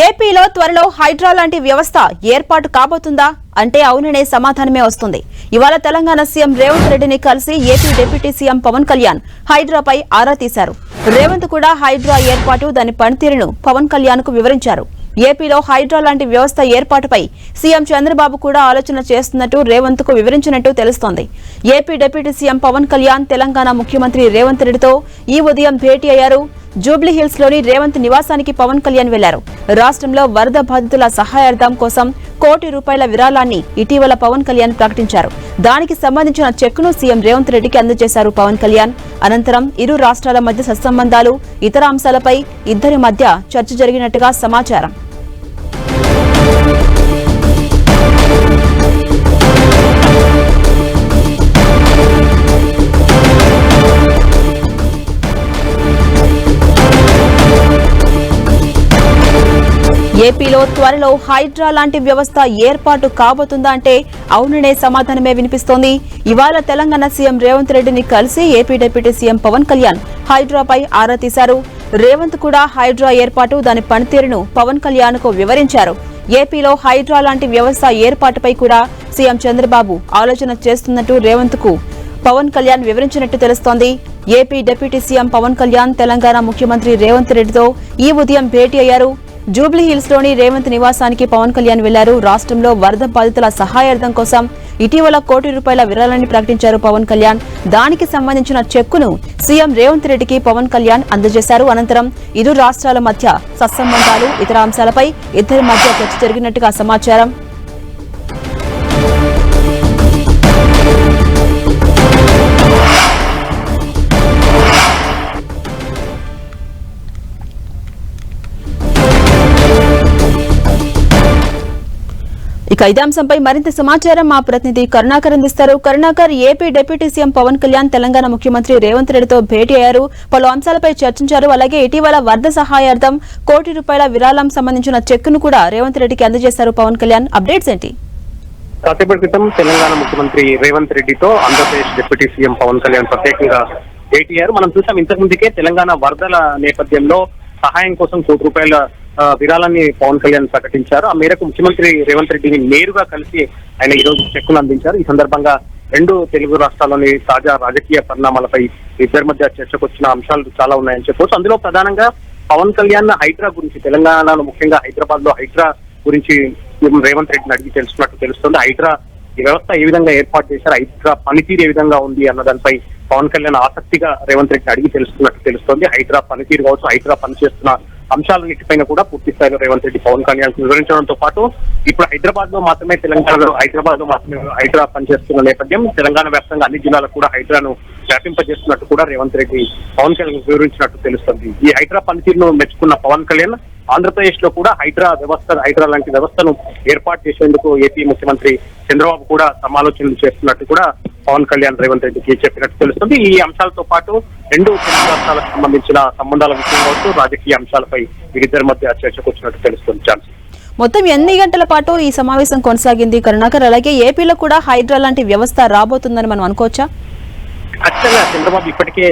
ఏపీలో త్వరలో హైడ్రా లాంటి వ్యవస్థ ఏర్పాటు కాబోతుందా? అంటే అవుననే సమాధానమే వస్తుంది. ఇవాళ తెలంగాణ సీఎం రేవంత్ రెడ్డిని కలిసి AP deputy CM Pawan Kalyan హైడ్రాపై ఆరా తీశారు. రేవంత్ కూడా హైడ్రా ఏర్పాటు దాని పనితీరును పవన్ కళ్యాణ్కు వివరించారు. ఏపీలో హైడ్రా లాంటి వ్యవస్థ ఏర్పాటుపై సీఎం చంద్రబాబు కూడా ఆలోచన చేస్తున్నట్టు రేవంత్కు వివరించినట్టు తెలుస్తోంది. AP deputy CM Pawan Kalyan Telangana ముఖ్యమంత్రి రేవంత్ రెడ్డితో ఈ ఉదయం భేటీ అయ్యారు. జూబ్లీ హిల్స్లోని రేవంత్ నివాసానికి పవన్ కళ్యాణ్ వెళ్ళారు. రాష్ట్రంలో వరద బాధితుల సహాయార్థం కోసం కోటి రూపాయల విరాళాన్ని ఇటీవల పవన్ కళ్యాణ్ ప్రకటించారు. దానికి సంబంధించిన చెక్కును సీఎం రేవంత్ రెడ్డికి అందజేశారు పవన్ కళ్యాణ్. అనంతరం ఇరు రాష్ట్రాల మధ్య సత్సంబంధాలు ఇతర అంశాలపై ఇద్దరి మధ్య చర్చ జరిగినట్టుగా సమాచారం. ఏపీలో త్వరలో హైడ్రా లాంటి వ్యవస్థ ఏర్పాటు కాబోతుందా అంటే అవుననే సమాధానమే వినిపిస్తోంది. ఇవాళ తెలంగాణ సీఎం రేవంత్ రెడ్డిని కలిసి AP deputy CM Pawan Kalyan హైడ్రాపై ఆరా తీశారు. రేవంత్ కూడా హైడ్రా ఏర్పాటు దాని పనితీరును పవన్ కళ్యాణ్కు వివరించారు. ఏపీలో హైడ్రా లాంటి వ్యవస్థ ఏర్పాటుపై కూడా సీఎం చంద్రబాబు ఆలోచన చేస్తున్నట్టు రేవంత్కు పవన్ కళ్యాణ్ వివరించినట్టు తెలుస్తోంది. AP deputy CM Pawan Kalyan Telangana ముఖ్యమంత్రి రేవంత్ రెడ్డితో ఈ ఉదయం భేటీ అయ్యారు. జూబ్లీ హిల్స్లోని రేవంత్ నివాసానికి పవన్ కళ్యాణ్ వెళ్ళారు. రాష్ట్రంలో వరద బాధితుల సహాయార్థం కోసం ఇటీవల కోటి రూపాయల విరాళాన్ని ప్రకటించారు పవన్ కళ్యాణ్. దానికి సంబంధించిన చెక్కును సీఎం రేవంత్ రెడ్డికి పవన్ కళ్యాణ్ అందజేశారు. అనంతరం ఇరు రాష్ట్రాల మధ్య సత్సంబంధాలు ఇతర అంశాలపై ఇద్దరి మధ్య చర్చ జరిగినట్టుగా సమాచారం. ఇక ఇదే మరింత సమాచారం మా ప్రతినిధి కరుణాకర్ అందిస్తారు. Karunakar AP deputy CM Pawan Kalyan Telangana ముఖ్యమంత్రి రేవంత్ రెడ్డితో భేటీ అయ్యారు. పలు అంశాలపై చర్చించారు. అలాగే ఇటీవల వరద సహాయార్థం కోటి రూపాయల విరాళం సంబంధించిన చెక్కును కూడా రేవంత్ రెడ్డికి అందజేశారు పవన్ కళ్యాణ్. అప్డేట్స్ ఏంటి? కాసేపటి క్రితం తెలంగాణ ముఖ్యమంత్రి రేవంత్ రెడ్డితో ఆంధ్రప్రదేశ్ డిప్యూటీ సీఎం పవన్ కళ్యాణ్ ప్రత్యేకంగా భేటీ అయ్యారు. మనం చూసాం ఇంతకు ముందుకే తెలంగాణ వరదల నేపథ్యంలో సహాయం కోసం కోటి రూపాయల విరాళాన్ని పవన్ కళ్యాణ్ ప్రకటించారు. ఆ మేరకు ముఖ్యమంత్రి రేవంత్ రెడ్డిని నేరుగా కలిసి ఆయన ఈ రోజు చెక్కును అందించారు. ఈ సందర్భంగా రెండు తెలుగు రాష్ట్రాల్లోని తాజా రాజకీయ పరిణామాలపై ఇద్దరి మధ్య చర్చకు వచ్చిన అంశాలు చాలా ఉన్నాయని చెప్పవచ్చు అందులో ప్రధానంగా పవన్ కళ్యాణ్ హైడ్రా గురించి తెలంగాణలో ముఖ్యంగా హైదరాబాద్లో హైడ్రా గురించి రేవంత్ రెడ్డిని అడిగి తెలుసుకున్నట్టు తెలుస్తుంది. హైడ్రా ఈ వ్యవస్థ ఏ విధంగా ఏర్పాటు చేశారు? హైడ్రా పనితీరు ఏ విధంగా ఉంది అన్న దానిపై పవన్ కళ్యాణ్ ఆసక్తిగా రేవంత్ రెడ్డిని అడిగి తెలుసుకున్నట్టు తెలుస్తోంది. హైడ్రా పనితీరు కావచ్చు హైడ్రా పనిచేస్తున్న అంశాలన్నిటిపైన కూడా పూర్తి స్థాయిలో రేవంత్ రెడ్డి పవన్ కళ్యాణ్ వివరించడంతో పాటు ఇప్పుడు హైదరాబాద్లో మాత్రమే తెలంగాణలో హైదరాబాద్లో మాత్రమే హైడ్రా పనిచేస్తున్న నేపథ్యం తెలంగాణ వ్యాప్తంగా అన్ని జిల్లాలకు కూడా హైడ్రాను వ్యాపింపజేస్తున్నట్టు కూడా రేవంత్ రెడ్డి పవన్ కళ్యాణ్ వివరించినట్టు తెలుస్తుంది. ఈ హైడ్రా పనితీరును మెచ్చుకున్న పవన్ కళ్యాణ్ ఆంధ్రప్రదేశ్లో కూడా హైడ్రా వ్యవస్థ హైడ్రా లాంటి వ్యవస్థను ఏర్పాటు చేసేందుకు ఏపీ ముఖ్యమంత్రి చంద్రబాబు కూడా సమాలోచనలు చేస్తున్నట్టు కూడా పవన్ కళ్యాణ్ రేవంత్ రెడ్డికి చెప్పినట్టు తెలుస్తుంది. ఈ అంశాలతో పాటు రెండు తెలుగు రాష్ట్రాలకు సంబంధించిన సంబంధాల విషయం కావచ్చు రాజకీయ అంశాలపై వీరిద్దరి మధ్య చర్చకు వచ్చినట్టు తెలుస్తుంది. ఛాన్స్. మొత్తం ఎన్ని గంటల పాటు ఈ సమావేశం కొనసాగింది కరుణాకర్? అలాగే ఏపీలో కూడా హైడ్రా లాంటి వ్యవస్థ రాబోతుందని మనం అనుకోవచ్చా? ఖచ్చితంగా చంద్రబాబు ఇప్పటికే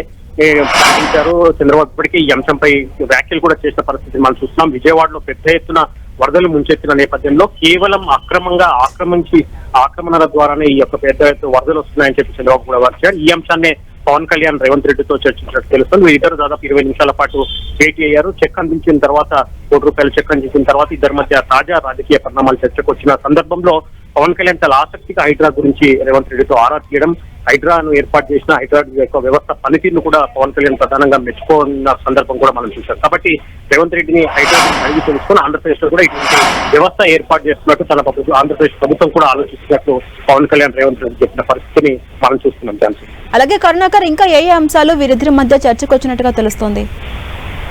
పాటించారు. చంద్రబాబు ఇప్పటికే ఈ అంశంపై వ్యాఖ్యలు కూడా చేసిన పరిస్థితి మనం చూస్తున్నాం. విజయవాడలో పెద్ద ఎత్తున వరదలు ముంచెత్తిన నేపథ్యంలో కేవలం అక్రమంగా ఆక్రమించి ఆక్రమణల ద్వారానే ఈ యొక్క పెద్ద ఎత్తున వరదలు వస్తున్నాయని చెప్పి చంద్రబాబు కూడా వారు ఈ అంశాన్ని పవన్ కళ్యాణ్ రేవంత్ రెడ్డితో చర్చించినట్టు తెలుస్తుంది. వీరిద్దరు దాదాపు ఇరవై నిమిషాల పాటు భేటీ అయ్యారు. చెక్ అందించిన తర్వాత కోటి రూపాయలు చెక్ అందించిన తర్వాత ఇద్దరి మధ్య తాజా రాజకీయ పరిణామాలు చర్చకు వచ్చిన సందర్భంలో పవన్ కళ్యాణ్ చాలా ఆసక్తిగా హైడ్రా గురించి రేవంత్ రెడ్డితో ఆరా తీయడం హైడ్రాను ఏర్పాటు చేసిన హైడ్రా యొక్క వ్యవస్థ పనితీరును కూడా పవన్ కళ్యాణ్ ప్రధానంగా మెచ్చుకున్న సందర్భం కూడా మనం చూసాం కాబట్టి రేవంత్ రెడ్డిని హైడ్రా గురించి అడిగి తెలుసుకుని ఆంధ్రప్రదేశ్లో కూడా ఇటువంటి వ్యవస్థ ఏర్పాటు చేస్తున్నట్టు తన ప్రభుత్వం ఆంధ్రప్రదేశ్ ప్రభుత్వం కూడా ఆలోచిస్తున్నట్టు పవన్ కళ్యాణ్ రేవంత్ రెడ్డి చెప్పిన పరిస్థితిని మనం చూస్తున్నాం. ఛాన్స్ అలాగే కరుణాకర్ ఇంకా ఏ ఏ అంశాలు వీరిద్దరి మధ్య చర్చకు వచ్చినట్టుగా తెలుస్తోంది?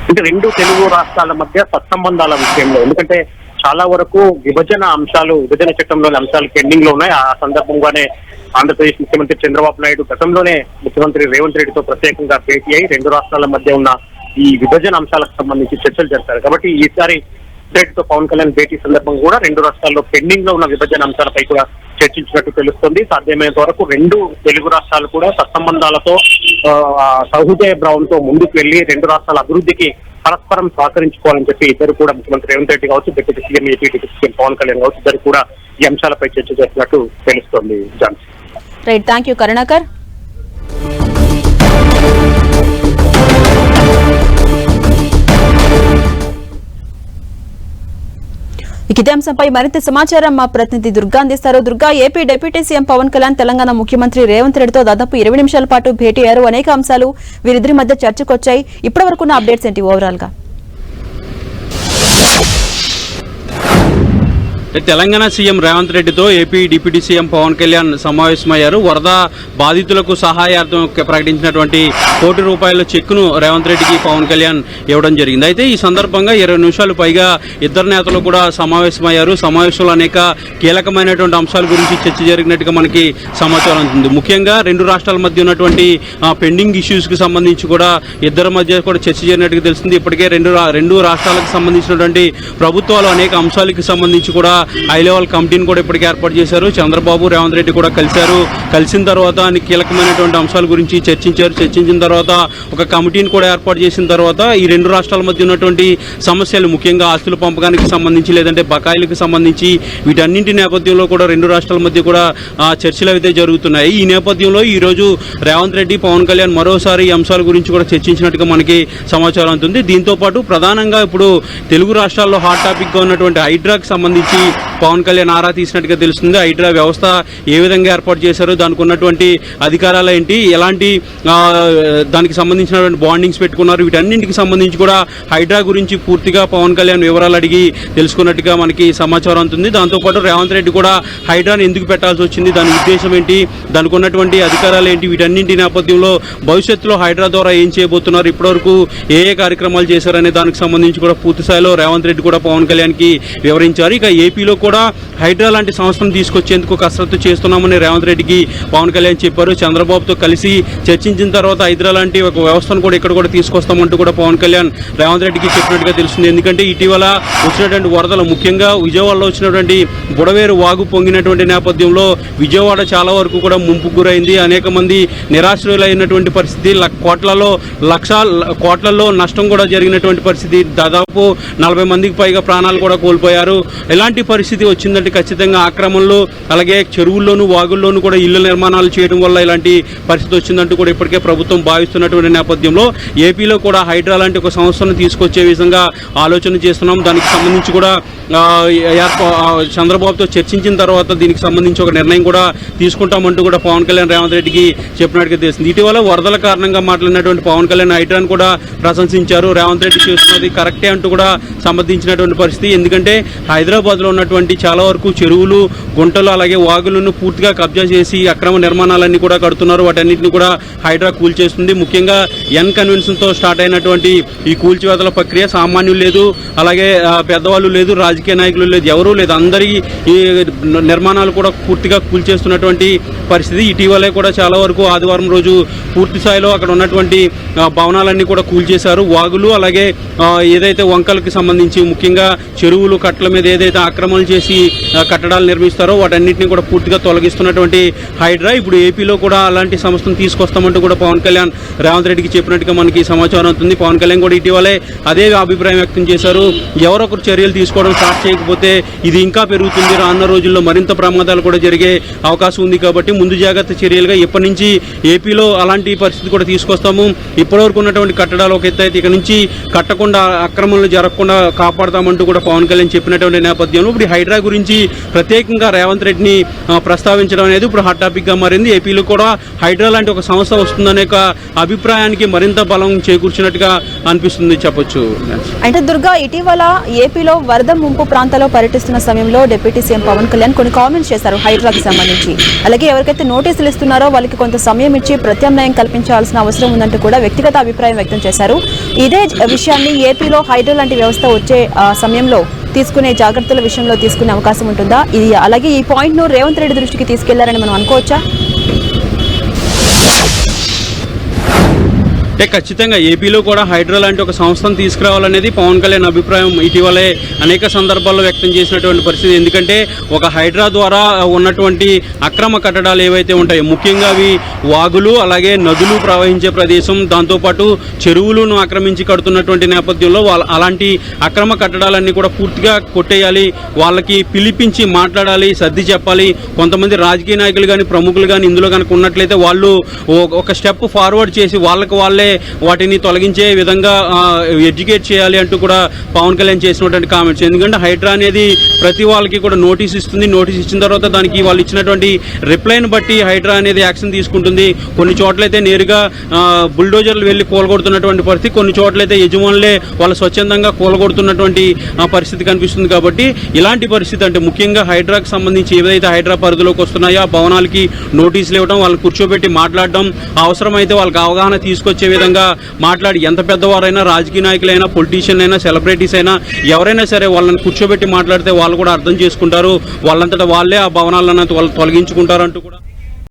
అంటే రెండు తెలుగు రాష్ట్రాల మధ్య సత్సంబంధాల విషయంలో ఎందుకంటే చాలా వరకు విభజన అంశాలు విభజన చట్టంలోని అంశాలు పెండింగ్లో ఉన్నాయి. ఆ సందర్భంగానే ఆంధ్రప్రదేశ్ ముఖ్యమంత్రి చంద్రబాబు నాయుడు గతంలోనే ముఖ్యమంత్రి రేవంత్ రెడ్డితో ప్రత్యేకంగా భేటీ అయి రెండు రాష్ట్రాల మధ్య ఉన్న ఈ విభజన అంశాలకు సంబంధించి చర్చలు జరిపారు. కాబట్టి ఈసారి తో పవన్ కళ్యాణ్ భేటీ సందర్భంగా కూడా రెండు రాష్ట్రాల్లో పెండింగ్లో ఉన్న విభజన అంశాలపై కూడా చర్చించినట్టు తెలుస్తుంది. సాధ్యమైనంత వరకు రెండు తెలుగు రాష్ట్రాలు కూడా సత్సంబంధాలతో సౌహృదయ భావంతో ముందుకు వెళ్ళి రెండు రాష్ట్రాల అభివృద్ధికి పరస్పరం సహకరించుకోవాలని చెప్పి ఇద్దరు కూడా ముఖ్యమంత్రి రేవంత్ రెడ్డి కావచ్చు deputy CM AP deputy CM Pawan Kalyan కావచ్చు ఇద్దరు కూడా ఈ అంశాలపై చర్చ చేసినట్టు తెలుస్తోంది. జాన్ రైట్ థ్యాంక్ యూ కరుణాకర్ ఇక ఇదే అంశంపై మరింత సమాచారం మా ప్రతినిధి దుర్గా అందిస్తారు. Durga AP deputy CM Pawan Kalyan Telangana ముఖ్యమంత్రి రేవంత్ రెడ్డితో దాదాపు ఇరవై నిమిషాల పాటు భేటీ అయ్యారు. అనేక అంశాలు వీరిద్దరి మధ్య చర్చకు వచ్చాయి ఇప్పటి వరకున్న అప్డేట్స్ ఏంటి ఓవరాల్గా? తెలంగాణ సీఎం రేవంత్ రెడ్డితో AP deputy CM Pawan Kalyan సమావేశమయ్యారు. వరద బాధితులకు సహాయార్థం ప్రకటించినటువంటి కోటి రూపాయల చెక్కును రేవంత్ రెడ్డికి పవన్ కళ్యాణ్ ఇవ్వడం జరిగింది. అయితే ఈ సందర్భంగా ఇరవై నిమిషాలు పైగా ఇద్దరు నేతలు కూడా సమావేశమయ్యారు. సమావేశంలో అనేక కీలకమైనటువంటి అంశాల గురించి చర్చ జరిగినట్టుగా మనకి సమాచారం అందింది. ముఖ్యంగా రెండు రాష్ట్రాల మధ్య ఉన్నటువంటి పెండింగ్ ఇష్యూస్కి సంబంధించి కూడా ఇద్దరి మధ్య కూడా చర్చ జరిగినట్టుగా తెలిసింది ఇప్పటికే రెండు రెండు రాష్ట్రాలకు సంబంధించినటువంటి ప్రభుత్వాలు అనేక అంశాలకు సంబంధించి కూడా హై లెవెల్ కమిటీని కూడా ఇప్పటికే ఏర్పాటు చేశారు. చంద్రబాబు రేవంత్ రెడ్డి కూడా కలిశారు. కలిసిన తర్వాత అన్ని కీలకమైనటువంటి అంశాల గురించి చర్చించారు. చర్చించిన తర్వాత ఒక కమిటీని కూడా ఏర్పాటు చేసిన తర్వాత ఈ రెండు రాష్ట్రాల మధ్య ఉన్నటువంటి సమస్యలు ముఖ్యంగా ఆస్తుల పంపకానికి సంబంధించి లేదంటే బకాయిలకు సంబంధించి వీటన్నింటి నేపథ్యంలో కూడా రెండు రాష్ట్రాల మధ్య కూడా చర్చలు అయితే జరుగుతున్నాయి. ఈ నేపథ్యంలో ఈరోజు రేవంత్ రెడ్డి పవన్ కళ్యాణ్ మరోసారి ఈ అంశాల గురించి కూడా చర్చించినట్టుగా మనకి సమాచారం అందుతుంది దీంతో పాటు ప్రధానంగా ఇప్పుడు తెలుగు రాష్ట్రాల్లో హాట్ టాపిక్గా ఉన్నటువంటి హైడ్రాకి సంబంధించి పవన్ కళ్యాణ్ ఆరా తీసినట్టుగా తెలుస్తుంది. హైడ్రా వ్యవస్థ ఏ విధంగా ఏర్పాటు చేశారు? దానికి ఉన్నటువంటి అధికారాలు ఏంటి? ఎలాంటి దానికి సంబంధించినటువంటి బాండింగ్స్ పెట్టుకున్నారు? వీటన్నింటికి సంబంధించి కూడా హైడ్రా గురించి పూర్తిగా పవన్ కళ్యాణ్ వివరాలు అడిగి తెలుసుకున్నట్టుగా మనకి సమాచారం అందుతుంది. దాంతోపాటు రేవంత్ రెడ్డి కూడా హైడ్రాని ఎందుకు పెట్టాల్సి వచ్చింది? దాని ఉద్దేశం ఏంటి? దానికి ఉన్నటువంటి అధికారాలు ఏంటి? వీటన్నింటి నేపథ్యంలో భవిష్యత్తులో హైడ్రా ద్వారా ఏం చేయబోతున్నారు? ఇప్పటివరకు ఏ ఏ కార్యక్రమాలు చేశారనే దానికి సంబంధించి కూడా పూర్తి స్థాయిలో రేవంత్ రెడ్డి కూడా పవన్ కళ్యాణ్కి వివరించారు. ఇక ఏపీలో కూడా హైడ్రా లాంటి సంస్థను తీసుకొచ్చేందుకు కసరత్తు చేస్తున్నామని రేవంత్ రెడ్డికి పవన్ కళ్యాణ్ చెప్పారు. చంద్రబాబుతో కలిసి చర్చించిన తర్వాత హైడ్రా లాంటి ఒక వ్యవస్థను కూడా ఇక్కడ కూడా తీసుకొస్తామంటూ కూడా పవన్ కళ్యాణ్ రేవంత్ రెడ్డికి చెప్పినట్టుగా తెలుస్తుంది. ఎందుకంటే ఇటీవల వచ్చినటువంటి వరదలు ముఖ్యంగా విజయవాడలో వచ్చినటువంటి బుడవేరు వాగు పొంగినటువంటి నేపథ్యంలో విజయవాడ చాలా వరకు కూడా ముంపు గురైంది. అనేక మంది నిరాశ్రయులైనటువంటి పరిస్థితి. కోట్లలో లక్ష కోట్లలో నష్టం కూడా జరిగినటువంటి పరిస్థితి. దాదాపు నలభై మందికి పైగా ప్రాణాలు కూడా కోల్పోయారు. ఇలాంటి పరిస్థితి వచ్చిందంటే ఖచ్చితంగా ఆక్రమణలో అలాగే చెరువుల్లోనూ వాగుల్లోనూ కూడా ఇళ్ళ నిర్మాణాలు చేయడం వల్ల ఇలాంటి పరిస్థితి వచ్చిందంటూ కూడా ఇప్పటికే ప్రభుత్వం భావిస్తున్నటువంటి నేపథ్యంలో ఏపీలో కూడా హైడ్రా లాంటి ఒక సంస్థను తీసుకొచ్చే విధంగా ఆలోచన చేస్తున్నాం. దానికి సంబంధించి కూడా చంద్రబాబుతో చర్చించిన తర్వాత దీనికి సంబంధించి ఒక నిర్ణయం కూడా తీసుకుంటామంటూ కూడా పవన్ కళ్యాణ్ రేవంత్ రెడ్డికి చెప్పినట్టుగా తెలిసింది ఇటీవల వరదల కారణంగా మాట్లాడినటువంటి పవన్ కళ్యాణ్ హైడ్రాను కూడా ప్రశంసించారు. రేవంత్ రెడ్డి చేస్తున్నది కరెక్టే అంటూ కూడా సంబంధించినటువంటి పరిస్థితి. ఎందుకంటే హైదరాబాద్లో ఉన్న ఉన్నటువంటి చాలా వరకు చెరువులు గుంటలు అలాగే వాగులను పూర్తిగా కబ్జా చేసి అక్రమ నిర్మాణాలన్నీ కూడా కడుతున్నారు. వాటన్నిటిని కూడా హైడ్రా కూల్చేస్తుంది ముఖ్యంగా ఎన్ కన్వెన్షన్తో స్టార్ట్ అయినటువంటి ఈ కూల్చివేతల ప్రక్రియ సామాన్యులు లేదు అలాగే పెద్దవాళ్ళు లేదు రాజకీయ నాయకులు లేదు ఎవరూ లేదు. అందరి ఈ నిర్మాణాలు కూడా పూర్తిగా కూల్చేస్తున్నటువంటి పరిస్థితి. ఇటీవలే కూడా చాలా వరకు ఆదివారం రోజు పూర్తి స్థాయిలో అక్కడ ఉన్నటువంటి భవనాలన్నీ కూడా కూల్చేశారు వాగులు అలాగే ఏదైతే వంకలకి సంబంధించి ముఖ్యంగా చెరువులు కట్టల మీద ఏదైతే ఆక్రమణలు చేసి కట్టడాలు నిర్మిస్తారో వాటన్నిటిని కూడా పూర్తిగా తొలగిస్తున్నటువంటి హైడ్రా. ఇప్పుడు ఏపీలో కూడా అలాంటి సంస్థను తీసుకొస్తామంటూ కూడా పవన్ కళ్యాణ్ రేవంత్ రెడ్డికి చెప్పినట్టుగా మనకి సమాచారం అవుతుంది పవన్ కళ్యాణ్ కూడా ఇటీవలే అదే అభిప్రాయం వ్యక్తం చేశారు. ఎవరొకరు చర్యలు తీసుకోవడం స్టార్ట్ చేయకపోతే ఇది ఇంకా పెరుగుతుంది. రానున్న రోజుల్లో మరింత ప్రమాదాలు కూడా జరిగే అవకాశం ఉంది కాబట్టి ముందు జాగ్రత్త చర్యలుగా ఇప్పటి నుంచి ఏపీలో అలాంటి పరిస్థితి కూడా తీసుకొస్తాము. ఇప్పటివరకు ఉన్నటువంటి కట్టడాలు ఒక ఎత్తు అయితే ఇక నుంచి కట్టకుండా అక్రమాలు జరగకుండా కాపాడతామంటూ కూడా పవన్ కళ్యాణ్ చెప్పినటువంటి నేపథ్యంలో ఇప్పుడు హైడ్రా గురించి ప్రత్యేకంగా రేవంత్ రెడ్డిని ప్రస్తావించడం అనేది ఇప్పుడు హాట్ టాపిక్గా మారింది. ఏపీలో కూడా హైడ్రా లాంటి ఒక సంస్థ వస్తుందనే ఒక అభిప్రాయానికి మరింత బలం చేకూర్చినట్టుగా అనిపిస్తుంది చెప్పొచ్చు. అంటే దుర్గా ఇటీవల ఏపీలో వరద ముంపు ప్రాంతాల్లో పర్యటిస్తున్న సమయంలో డిప్యూటీ సీఎం పవన్ కళ్యాణ్ కొన్ని కామెంట్స్ చేశారు హైడ్రాకి సంబంధించి. అలాగే ఎవరికైతే నోటీసులు ఇస్తున్నారో వాళ్ళకి కొంత సమయం ఇచ్చి ప్రత్యామ్నాయం కల్పించాల్సిన అవసరం ఉందంటూ కూడా వ్యక్తిగత అభిప్రాయం వ్యక్తం చేశారు. ఇదే విషయాన్ని ఏపీలో హైడ్రా లాంటి వ్యవస్థ వచ్చే సమయంలో తీసుకునే జాగ్రత్తల విషయంలో తీసుకునే అవకాశం ఉంటుందా? ఇది అలాగే ఈ పాయింట్ను రేవంత్ రెడ్డి దృష్టికి తీసుకెళ్ళారని మనం అనుకోవచ్చా? అంటే ఖచ్చితంగా ఏపీలో కూడా హైడ్రా లాంటి ఒక సంస్థను తీసుకురావాలనేది పవన్ కళ్యాణ్ అభిప్రాయం. ఇటీవలే అనేక సందర్భాల్లో వ్యక్తం చేసినటువంటి పరిస్థితి. ఎందుకంటే ఒక హైడ్రా ద్వారా ఉన్నటువంటి అక్రమ కట్టడాలు ఏవైతే ఉంటాయో ముఖ్యంగా అవి వాగులు అలాగే నదులు ప్రవహించే ప్రదేశం దాంతోపాటు చెరువులను ఆక్రమించి కడుతున్నటువంటి నేపథ్యంలో వాళ్ళ అలాంటి అక్రమ కట్టడాలన్నీ కూడా పూర్తిగా కొట్టేయాలి. వాళ్ళకి పిలిపించి మాట్లాడాలి సర్ది చెప్పాలి. కొంతమంది రాజకీయ నాయకులు కానీ ప్రముఖులు కానీ ఇందులో కనుక ఉన్నట్లయితే వాళ్ళు ఒక స్టెప్ ఫార్వర్డ్ చేసి వాళ్ళకి వాళ్ళే వాటిని తొలగించే విధంగా ఎడ్యుకేట్ చేయాలి అంటూ కూడా పవన్ కళ్యాణ్ చేసినటువంటి కామెంట్స్. ఎందుకంటే హైడ్రా అనేది ప్రతి వాళ్ళకి కూడా నోటీస్ ఇస్తుంది. నోటీస్ ఇచ్చిన తర్వాత దానికి వాళ్ళు ఇచ్చినటువంటి రిప్లైని బట్టి హైడ్రా అనేది యాక్షన్ తీసుకుంటుంది. కొన్ని చోట్లయితే నేరుగా బుల్డోజర్లు వెళ్ళి కూలగొడుతున్నటువంటి పరిస్థితి. కొన్ని చోట్లయితే యజమానులే వాళ్ళు స్వచ్ఛందంగా కూలగొడుతున్నటువంటి పరిస్థితి కనిపిస్తుంది కాబట్టి ఇలాంటి పరిస్థితి అంటే ముఖ్యంగా హైడ్రాకి సంబంధించి ఏదైతే హైడ్రా పరిధిలోకి వస్తున్నాయో ఆ భవనాలకి నోటీసులు ఇవ్వడం వాళ్ళని కూర్చోబెట్టి మాట్లాడడం అవసరమైతే వాళ్ళకి అవగాహన తీసుకొచ్చే విధంగా మాట్లాడి ఎంత పెద్దవారైనా రాజకీయ నాయకులైనా పొలిటీషియన్ అయినా సెలబ్రిటీస్ అయినా ఎవరైనా సరే వాళ్ళని కూర్చోబెట్టి మాట్లాడితే వాళ్ళు కూడా అర్థం చేసుకుంటారు. వాళ్ళంతటా వాళ్ళే ఆ భవనాలను వాళ్ళు తొలగించుకుంటారు అంటూ కూడా